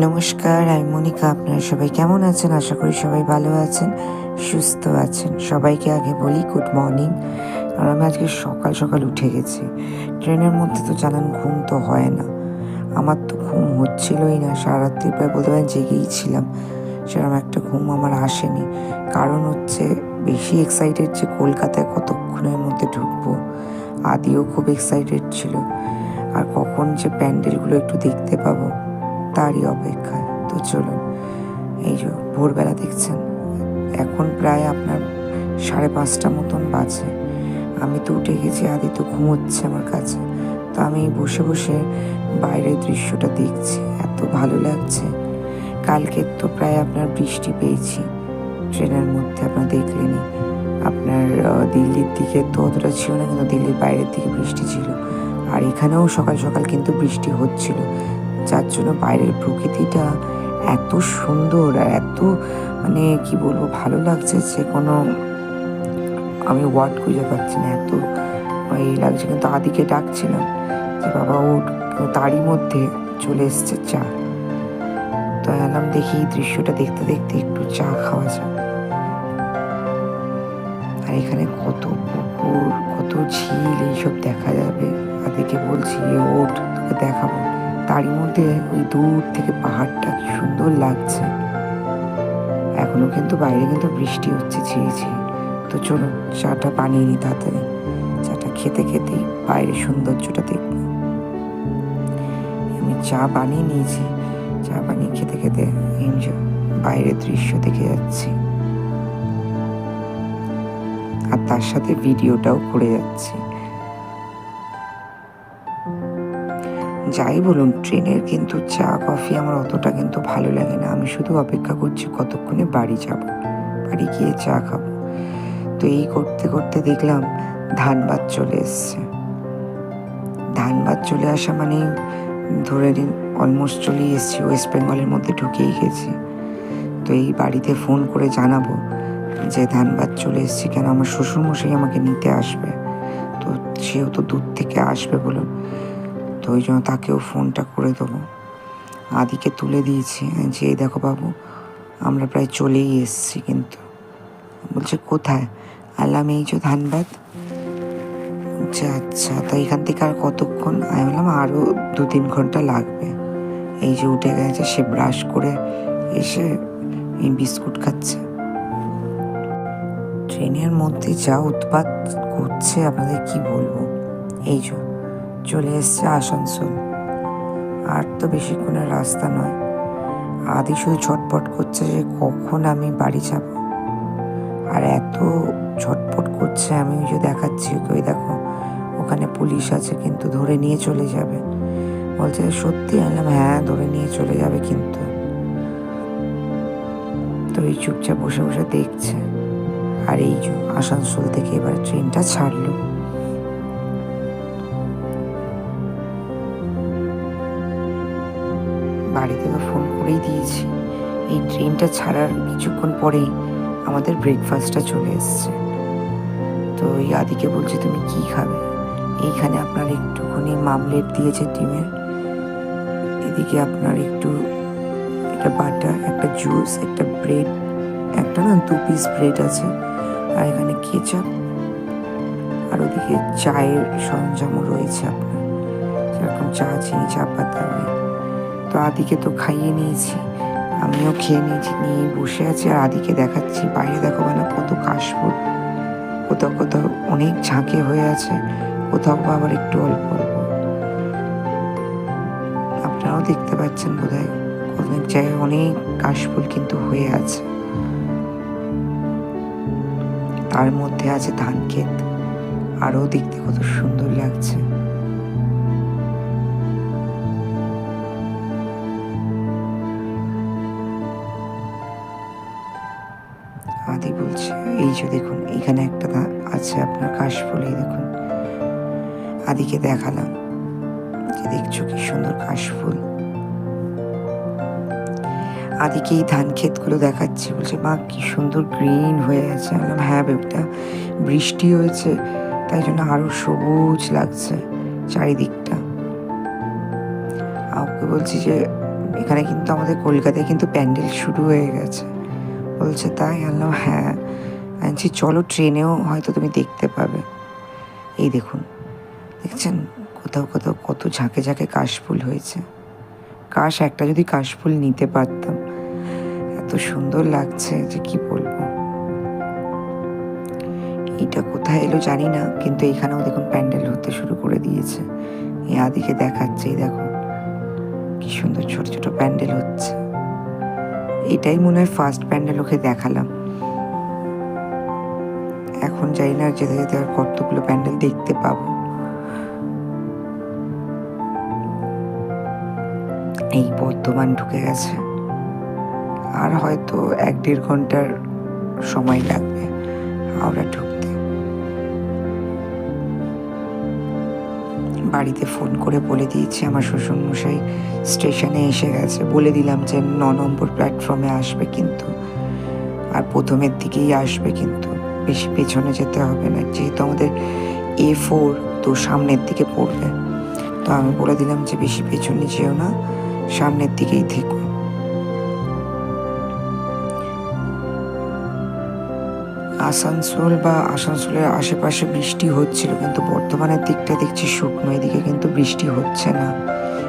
নমস্কার, আমি মনিকা, আপনারা সবাই কেমন আছেন? আশা করি সবাই ভালো আছেন, সুস্থ আছেন। সবাইকে আগে বলি গুড মর্নিং আর আমি আজকে সকাল সকাল উঠে গেছি। ট্রেনের মধ্যে তো জানান ঘুম তো হয় না। আমার তো ঘুম হচ্ছিলই না। সারাত্রি প্রায় বলতে পারেন জেগেই ছিলাম। সেরকম একটা ঘুম আমার আসেনি। কারণ হচ্ছে বেশি এক্সাইটেড যে কলকাতায় কতক্ষণের মধ্যে ঢুকবো। আদিও খুব এক্সাইটেড ছিল। আর কখন যে প্যান্ডেলগুলো একটু দেখতে পাবো। তারই অপেক্ষায়। তো চলুন, এই যে ভোরবেলা দেখছেন, এখন প্রায় আপনার সাড়ে পাঁচটা মতন বাজে। আমি তো উঠে গেছি আদি তো ঘুমোচ্ছে আমার কাছে। তো আমি বসে বসে বাইরের দৃশ্যটা দেখছি, এত ভালো লাগছে। কালকে তো প্রায় আপনার বৃষ্টি পেয়েছি, ট্রেনের মধ্যে আপনার দেখলেনই। আপনার দিল্লির দিকে তো অতটা ছিল না, কিন্তু দিল্লির বাইরের দিকে বৃষ্টি ছিল। আর এখানেও সকাল সকাল কিন্তু বৃষ্টি হচ্ছিল। যার জন্য বাইরের প্রকৃতিটা এত সুন্দর আর এত মানে কি বলব, ভালো লাগছে যে কোনো, আমি ওয়ার্ড খুঁজে পাচ্ছি না এত এই লাগছে। কিন্তু আদিকে ডাকছিলাম যে বাবা কিন্তু তারই মধ্যে চলে এসছে চা। তো এলাম দেখি এই দৃশ্যটা দেখতে দেখতে একটু চা খাওয়া যায় আর এখানে কত পুকুর, কত ঝিল, এইসব দেখা যাবে। আদিকে বলছি, "এ ওঠ, তোকে দেখাবো। তারই মধ্যে ওই দূর থেকে পাহাড়টা কি সুন্দর লাগছে। এখনও কিন্তু বাইরে কিন্তু বৃষ্টি হচ্ছে ঝিরি ঝিরি তো চলো, চাটা বানিয়ে নি তাড়াতাড়ি চাটা খেতে খেতেই বাইরের সৌন্দর্যটা দেখব। আমি চা বানিয়ে নিয়েছি। চা বানিয়ে খেতে খেতে বাইরের দৃশ্য দেখে যাচ্ছি। আর তার সাথে ভিডিওটাও করে যাচ্ছি। যাই বলুন, ট্রেনের কিন্তু চা, কফি আমার অতটা কিন্তু ভালো লাগে না। আমি শুধু অপেক্ষা করছি কতক্ষণে বাড়ি যাব, বাড়ি গিয়ে চা খাব। তো এই করতে করতে দেখলাম ধানবাদ চলে এসছে। ধানবাদ চলে আসা মানে ধরে নিন অলমোস্ট চলেই এসেছি ওয়েস্ট বেঙ্গলের মধ্যে ঢুকেই গেছি। তো এই বাড়িতে ফোন করে জানাব যে ধানবাদ চলে এসেছি কেন? আমার শ্বশুরমশাই আমাকে নিতে আসবে। তো সেও তো দূর থেকে আসবে বলুন। ওই জন্য তাকেও ফোনটা করে দেবো। আদিকে তুলে দিয়েছি। যে, "এই দেখো বাবু, আমরা প্রায় চলেই এসেছি কিন্তু। বলছে, কোথায়? আলাম এই যে ধানবাদ। বলছে আচ্ছা তা এখান থেকে আর কতক্ষণ? আমি বললাম, আরও দু তিন ঘণ্টা লাগবে। এই যে উঠে গেছে, সে ব্রাশ করে এসে এই বিস্কুট খাচ্ছে। ট্রেনের মধ্যে যা উৎপাত করছে, আপনাদের কি বলব? এই যে। চলে এসছে আসানসোল। আর তো বেশিক্ষণের রাস্তা নয়। আদি শুধু ছটপট করছে যে কখন আমি বাড়ি যাব। আর এত ছটপট করছে, আমি ওই যে দেখাচ্ছি ওই দেখো, ওখানে পুলিশ আছে কিন্তু ধরে নিয়ে চলে যাবে। বলছে, সত্যি? আনলাম হ্যাঁ ধরে নিয়ে চলে যাবে কিন্তু। তো এই চুপচাপ বসে বসে দেখছে। আর এই আসানসোল থেকে এবার ট্রেনটা ছাড়লো। বাড়ি থেকে ফোন করেই দিয়েছি। এই ট্রেনটা ছাড়ার কিছুক্ষণ পরেই আমাদের ব্রেকফাস্টটা চলে এসছে। তো এই আদিকে বলছে, তুমি কি খাবে? এইখানে আপনার একটুখানি মামলেট দিয়েছে ডিমের। এদিকে আপনার একটু একটা বাটার, একটা জুস, একটা ব্রেড, একটা না দু পিস ব্রেড আছে। আর এখানে কেচাপ। আর ওদিকে চায়ের সরঞ্জামও রয়েছে আপনার। যেরকম চা, চিনি, চা, পাতা তো আদিকে তো খাইয়ে নিয়েছি। আমিও খেয়ে নিয়েছি, নিয়ে বসে আছি আর আদিকে দেখাচ্ছি। বাইরে দেখো না কত কাশফুল। কোথাও কোথাও অনেক ঝাঁকে হয়ে আছে, কোথাও আবার একটু অল্প অল্প। আপনারাও দেখতে পাচ্ছেন বোধ হয় অনেক জায়গায় অনেক কাশফুল কিন্তু হয়ে আছে। তার মধ্যে আছে ধান ক্ষেত আরও দেখতে কত সুন্দর লাগছে। আদি বলছে, এই যে দেখুন, এখানে একটা আছে আপনার কাশফুল, এই দেখুন। আদিকে দেখালাম যে দেখছ, কি সুন্দর কাশফুল? আদিকে এই ধান ক্ষেতগুলো দেখাচ্ছি, বলছে, মা, কি সুন্দর গ্রিন হয়ে আছে। বললাম হ্যাঁ বেবটা, বৃষ্টি হয়েছে, তাই জন্য আরও সবুজ লাগছে চারিদিকটা। ওকে বলছি যে, এখানে কিন্তু আমাদের কলকাতায় কিন্তু প্যান্ডেল শুরু হয়ে গেছে। বলছে, তাই? আনলাম হ্যাঁ। আনছি চলো ট্রেনেও হয়তো তুমি দেখতে পাবে। এই দেখুন, দেখছেন কোথাও কোথাও কত ঝাঁকে ঝাঁকে কাশফুল হয়েছে। কাশ, একটা যদি কাশফুল নিতে পারতাম, এত সুন্দর লাগছে যে কি বলব। এটা কোথায় এলো জানি না, কিন্তু এখানেও দেখুন প্যান্ডেল হতে শুরু করে দিয়েছে। এই আদিকে দেখাচ্ছে, এই দেখো কি সুন্দর ছোট ছোট প্যান্ডেল হচ্ছে। এটাই মনে হয় ফার্স্ট প্যান্ডেল ওকে দেখালাম। এখন যাই না যেতে যেতে আর কতগুলো প্যান্ডেল দেখতে পাবো। এই বর্তমান ঢুকে গেছে। আর হয়তো এক দেড় ঘণ্টার সময় লাগবে। আমরা ঢুকতে। বাড়িতে ফোন করে বলে দিয়েছি আমার শ্বশুরমশাই স্টেশনে এসে গেছে। বলে দিলাম যে ন নম্বর প্ল্যাটফর্মে আসবে কিন্তু। আর প্রথমের দিকেই আসবে কিন্তু। বেশি পেছনে যেতে হবে না। যেহেতু আমাদের এ ফোর তো সামনের দিকে পড়বে। তো আমি বলে দিলাম যে বেশি পেছনে যেও না। সামনের দিকেই থেকো। আসানসোল বা আসানসোলের আশেপাশে বৃষ্টি হচ্ছিল, কিন্তু বর্ধমানের দিকটা দেখছি শুকনো, এদিকে কিন্তু বৃষ্টি হচ্ছে না।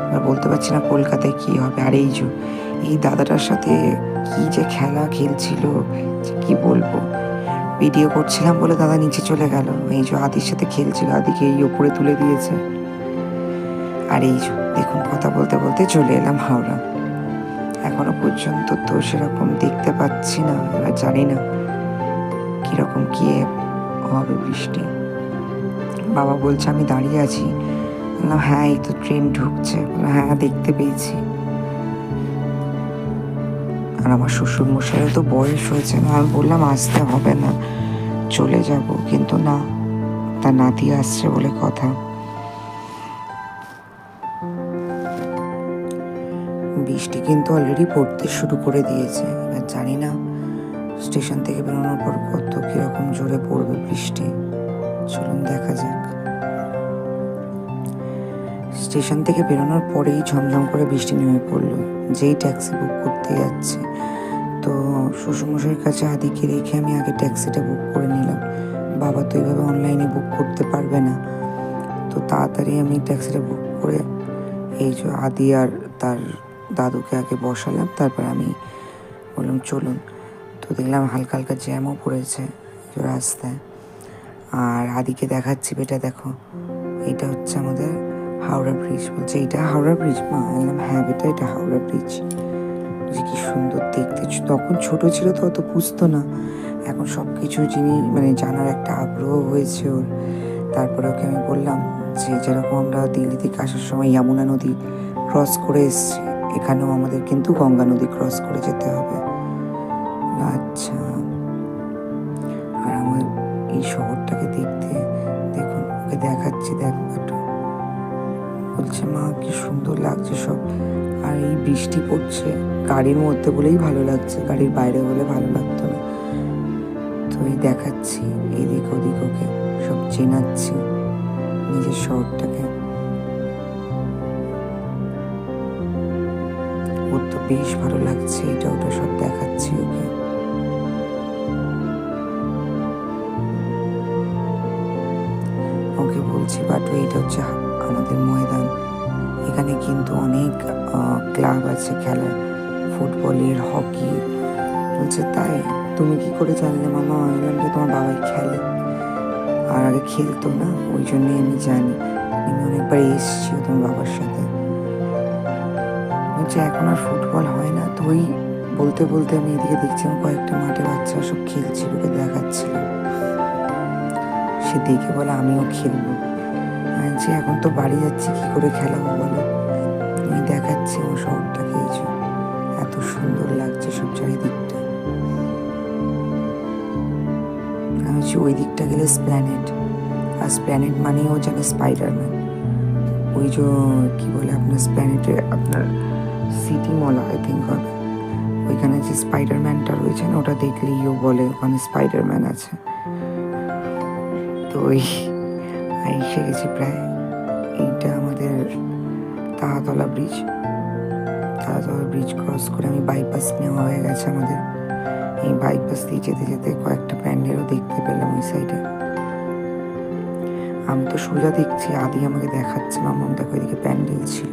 এবার বলতে পারছি না কলকাতায় কি হবে। আর এই যে, এই দাদাটার সাথে কি যে খেলা খেলছিল কি বলব? ভিডিও করছিলাম বলে দাদা নিচে চলে গেল। এই যে আদির সাথে খেলছিল, আদিকে এই ওপরে তুলে দিয়েছে। আর এই দেখুন কথা বলতে বলতে চলে এলাম হাওড়া। এখনও পর্যন্ত তো সেরকম দেখতে পাচ্ছি না, এবার জানি না। কীরকম কি হবে বৃষ্টি। বাবা বলছে, আমি দাঁড়িয়ে আছি। বললাম হ্যাঁ এই তো ট্রেন ঢুকছে। বললাম হ্যাঁ দেখতে পেয়েছি। আর আমার শ্বশুর মশাইয়ের তো বয়স হয়েছে না। আমি বললাম, আসতে হবে না, চলে যাব। কিন্তু না, তার নাতি আসছে বলে কথা। বৃষ্টি কিন্তু অলরেডি পড়তে শুরু করে দিয়েছে। এবার জানি না, স্টেশন থেকে বেরোনোর পর জোরে পড়বে বৃষ্টি। চলুন দেখা যাক। স্টেশন থেকে বেরোনোর পরেই ঝমঝম করে বৃষ্টি নেমে পড়ল। যেই ট্যাক্সি বুক করতে যাচ্ছে। তো শ্বশুরমশাইয়ের কাছে আদিকে রেখে আমি আগে ট্যাক্সিটা বুক করে নিলাম। বাবা তো এইভাবে অনলাইনে বুক করতে পারবে না। তো তাড়াতাড়ি আমি ট্যাক্সিটা বুক করে এই যে আদি আর তার দাদুকে আগে বসালাম। তারপর আমি বললাম, চলুন। তো দেখলাম হালকা হালকা জ্যামও পড়েছে। রাস্তায় আর আদিকে দেখাচ্ছি বেটা, দেখো। এটা হচ্ছে আমাদের হাওড়া ব্রিজ বলছে। এটা হাওড়া ব্রিজ মা বললাম হ্যাঁ বেটা, এটা হাওড়া ব্রিজ যে কি সুন্দর দেখতে। তখন ছোট ছিল তো, অত বুঝতো না। এখন সব কিছু জিনিস মানে জানার একটা আগ্রহ হয়েছে ওর। তারপরে ওকে আমি বললাম যে, যেরকম আমরা দিল্লি থেকে আসার সময় যমুনা নদী ক্রস করে এসছি, এখানেও আমাদের কিন্তু গঙ্গা নদী ক্রস করে যেতে হবে। আচ্ছা। এই শহরটাকে দেখতে, দেখুন, ওকে দেখাচ্ছি, দেখ, একটু। বলছে, মা, কি সুন্দর লাগছে সব। আর এই বৃষ্টি পড়ছে, গাড়ির মধ্যে বলেই ভালো লাগছে, গাড়ির বাইরে বলে ভালো লাগতো না। তো এই দেখাচ্ছি, এদিক ওদিক ওকে সব চেনাচ্ছি, নিজের শহরটাকে। ওর তো বেশ ভালো লাগছে, এটা ওটা সব দেখাচ্ছি ওকে। বলছি বাটু এটা হচ্ছে আমাদের ময়দান। এখানে কিন্তু অনেক ক্লাব আছে খেলার ফুটবলের হকি বলছে, তাই? তুমি কি করে জানলে মামা? আমি তোমার বাবাই খেলে। আর আগে খেলতো না, ওই জন্যই আমি জানি। আমি অনেকবার এসছি তোমার বাবার সাথে। বলছে, এখন আর ফুটবল হয় না। তো ওই বলতে বলতে আমি এদিকে দেখছিলাম কয়েকটা মাঠে বাচ্চা সব খেলছিল ওকে দেখাচ্ছিলাম। সে দেখে বলে, আমিও খেলব। যে এখন তো বাড়ি যাচ্ছি, কি করে খেলাবো বলো? আমি দেখাচ্ছি ও শহরটাকে এই এত সুন্দর লাগছে সব চারিদিকটা। আমি হচ্ছে ওই দিকটা গেলে স্প্ল্যানেট। আর স্প্ল্যানেট ও জানে স্পাইডারম্যান। ওই যে, কি বলে আপনার স্প্ল্যানেটে, আপনার সিটি মল, আই থিঙ্ক হবে। ওইখানে যে স্পাইডারম্যানটা রয়েছে না ওটা দেখলেই ও বলে, ওখানে স্পাইডারম্যান আছে। তো ওই এসে গেছি প্রায় এইটা আমাদের Taratala bridge Taratala bridge cross করে আমি বাইপাস নেওয়া হয়ে গেছে আমাদের। এই বাইপাস দিয়ে যেতে যেতে কয়েকটা প্যান্ডেলও দেখতে পেলাম ওই সাইডে আমি তো সোজা দেখছি আদি আমাকে দেখাচ্ছে মামাম দেখো এদিকে প্যান্ডেল ছিল।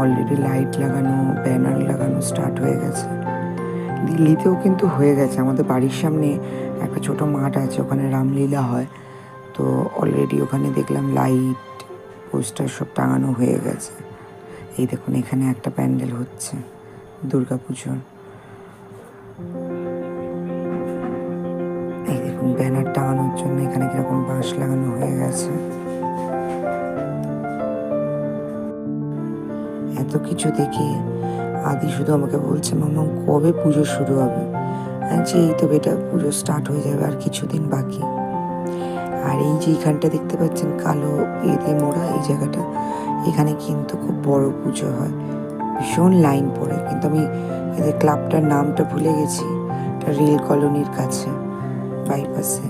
অলরেডি লাইট লাগানো ব্যানার লাগানো স্টার্ট হয়ে গেছে। দিল্লিতেও কিন্তু হয়ে গেছে, আমাদের বাড়ির সামনে একটা ছোট মাঠ আছে, ওখানে রামলীলা হয়। তো অলরেডি ওখানে দেখলাম লাইট পোস্টার সব টাঙানো হয়ে গেছে। এই দেখুন, এখানে একটা প্যান্ডেল হচ্ছে দুর্গা পুজোর এই দেখুন, ব্যানার টাঙানোর জন্য এখানে কীরকম বাঁশ লাগানো হয়ে গেছে। এত কিছু দেখে আদি শুধু আমাকে বলছে, মামা, কবে পুজো শুরু হবে? আমি বলছি, এই তো বেটা পুজো স্টার্ট হয়ে যাবে আর কিছুদিন বাকি। আর এই যে এইখানটা দেখতে পাচ্ছেন কালো এতে মোড়া এই জায়গাটা এখানে কিন্তু খুব বড় পুজো হয়। ভীষণ লাইন পড়ে কিন্তু আমি এদের ক্লাবটার নামটা ভুলে গেছি এটা রেল কলোনির কাছে বাইপাসে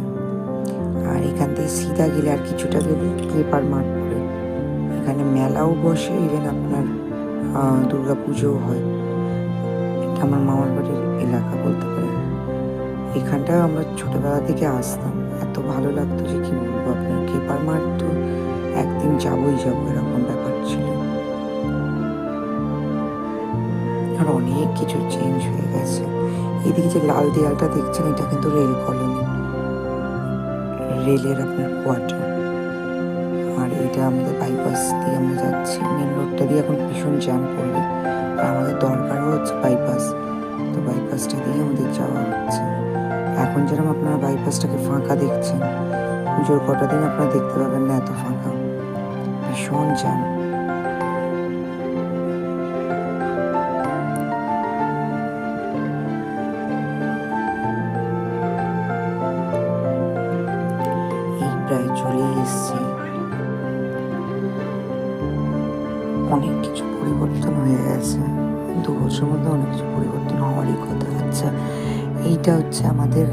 আর এখান থেকে সিধা গেলে আর কিছুটা গেলে পেপার মাঠ পড়ে। এখানে মেলাও বসে ইভেন আপনার দুর্গা পুজোও হয়। এটা আমার মামার বাড়ির এলাকা বলতে পারেন। এখানটা আমরা ছোটবেলা থেকে আসতাম। এত ভালো লাগতো যে কি বলব আপনার, কেপার মাঠ তো একদিন যাবোই যাব এরকম ব্যাপার ছিল। আর অনেক কিছু চেঞ্জ হয়ে গেছে। এদিকে যে লাল দেয়ালটা দেখছেন, এটা কিন্তু রেল কলোনি রেলের আপনার কোয়ার্টার আর এটা আমাদের বাইপাস দিয়ে আমরা যাচ্ছি। মেন রোডটা দিয়ে এখন ভীষণ জ্যাম পড়বে। আর আমাদের দরকারও হচ্ছে বাইপাস তো বাইপাসটা দিয়ে আমাদের যাওয়া হচ্ছে। এখন যেরকম আপনারা বাইপাসটাকে ফাঁকা দেখছেন, পুজোর কটা দিন আপনারা দেখতে পাবেন না এত ফাঁকা। ভীষণ জ্যাম। এইটা হচ্ছে আমাদের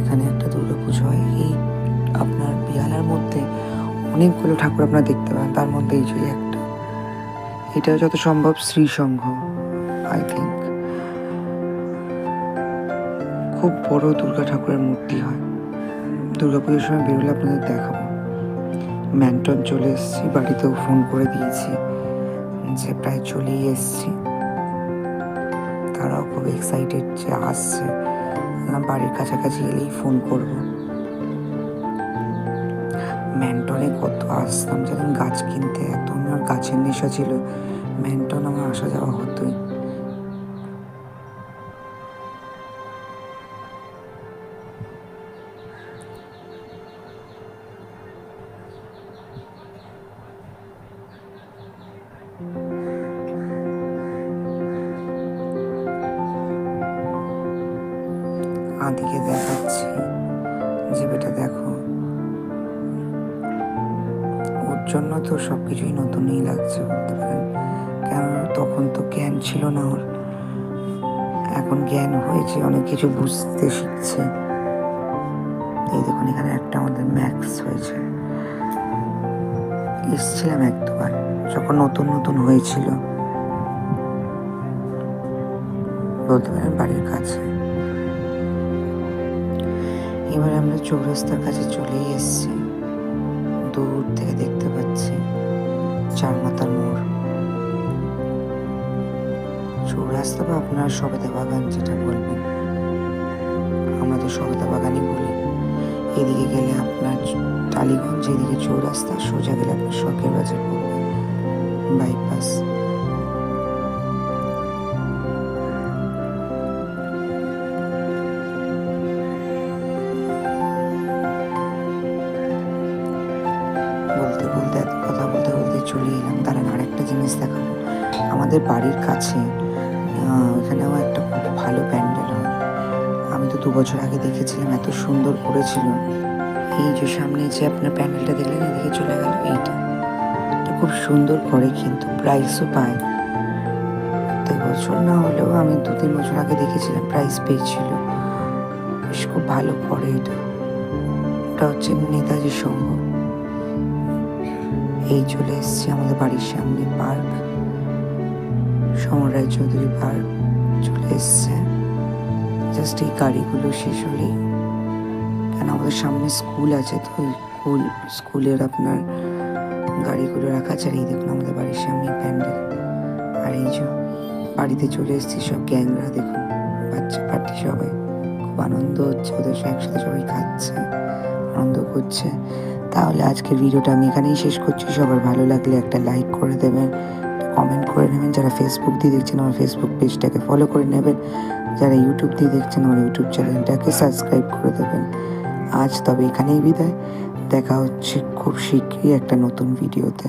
এখানে একটা দুর্গা পুজো হয়। এই আপনার বিহালার মধ্যে অনেকগুলো ঠাকুর আপনারা দেখতে পান তার মধ্যে এই যে একটা এটা যত সম্ভব শ্রীসংঘ আই থিঙ্ক খুব বড় দুর্গা ঠাকুরের মূর্তি হয়। পুজোর সময় বেরোলে আপনাদের দেখাবো। ম্যান্টন চলে এসেছি, বাড়িতেও ফোন করে দিয়েছি যে প্রায় চলেই এসেছি। তারাও খুব এক্সাইটেড যে আসছে। বললাম বাড়ির কাছাকাছি এলেই ফোন করব। ম্যান্টনে কত আসতাম যেদিন গাছ কিনতে, এত আমার গাছের নেশা ছিল। ম্যান্টন আমার আসা যাওয়া হতোই। জন্য তো সব কিছুই নতুনই লাগছে বলতে পারেন। কেন তখন তো জ্ঞান ছিল না ওর। এখন জ্ঞান হয়েছে, অনেক কিছু বুঝতে শিখছে। এই দেখুন, এখানে একটা আমাদের ম্যাক্স হয়েছে। এসছিলাম এক দুবার, যখন নতুন নতুন হয়েছিল। বলতে পারেন বাড়ির কাছে। এবার আমরা চৌরাস্তার কাছে চলেই এসেছি। দূর থেকে দেখতে বা আপনার সবেদা বাগান যেটা বলবেন। আমরা তো সবেদা বাগানই বলি। এদিকে গেলে আপনার টালিগঞ্জ, এদিকে চৌরাস্তা, সোজা গেলে আপনার শখের বাজার পড়বে। বাইপাস বলতে বলতে কথা বলতে বলতে চলে এলাম। দাঁড়ান, আরেকটা জিনিস দেখাবো। আমাদের বাড়ির কাছে এখানেও একটা খুব ভালো প্যান্ডেল হয়। আমি তো দু বছর আগে দেখেছিলাম, এত সুন্দর করেছিল। এই যে সামনে যে আপনার প্যান্ডেলটা দেখলেন, এদিকে চলে গেল এইটা। এটা খুব সুন্দর করে কিন্তু প্রাইসও পায়। প্রত্যেক বছর না হলেও আমি দু তিন বছর আগে দেখেছিলাম প্রাইস পেয়েছিল। বেশ খুব ভালো করে এটা। ওটা হচ্ছে নেতাজি সংঘ। এই চলে এসেছি আমাদের বাড়ির সামনে পার্ক। সমর রায়চৌধুরী পার্ক চলে এসছে। জাস্ট এই গাড়িগুলো শেষ হলেই। কেন আমাদের সামনে স্কুল আছে, তো স্কুল স্কুলের আপনার গাড়িগুলো রাখা এই দেখুন আমাদের বাড়ির সামনে প্যান্ডেল। আর এই যে বাড়িতে চলে এসেছি সব গ্যাংরা, দেখুন, বাচ্চা পার্টি সবাই। খুব আনন্দ হচ্ছে, ওদের সব একসাথে সবাই খাচ্ছে, আনন্দ করছে। তাহলে আজকের ভিডিওটা আমি এখানেই শেষ করছি। সবার ভালো লাগলে একটা লাইক করে দেবেন। কমেন্ট করে নেবেন। যারা ফেসবুক দিয়ে দেখছেন, আমার ফেসবুক পেজটাকে ফলো করে নেবেন। যারা ইউটিউব দিয়ে দেখছেন, আমার ইউটিউব চ্যানেলটাকে সাবস্ক্রাইব করে দেবেন। আজ তবে এখানেই বিদায়। দেখা হচ্ছে খুব শীঘ্রই একটা নতুন ভিডিওতে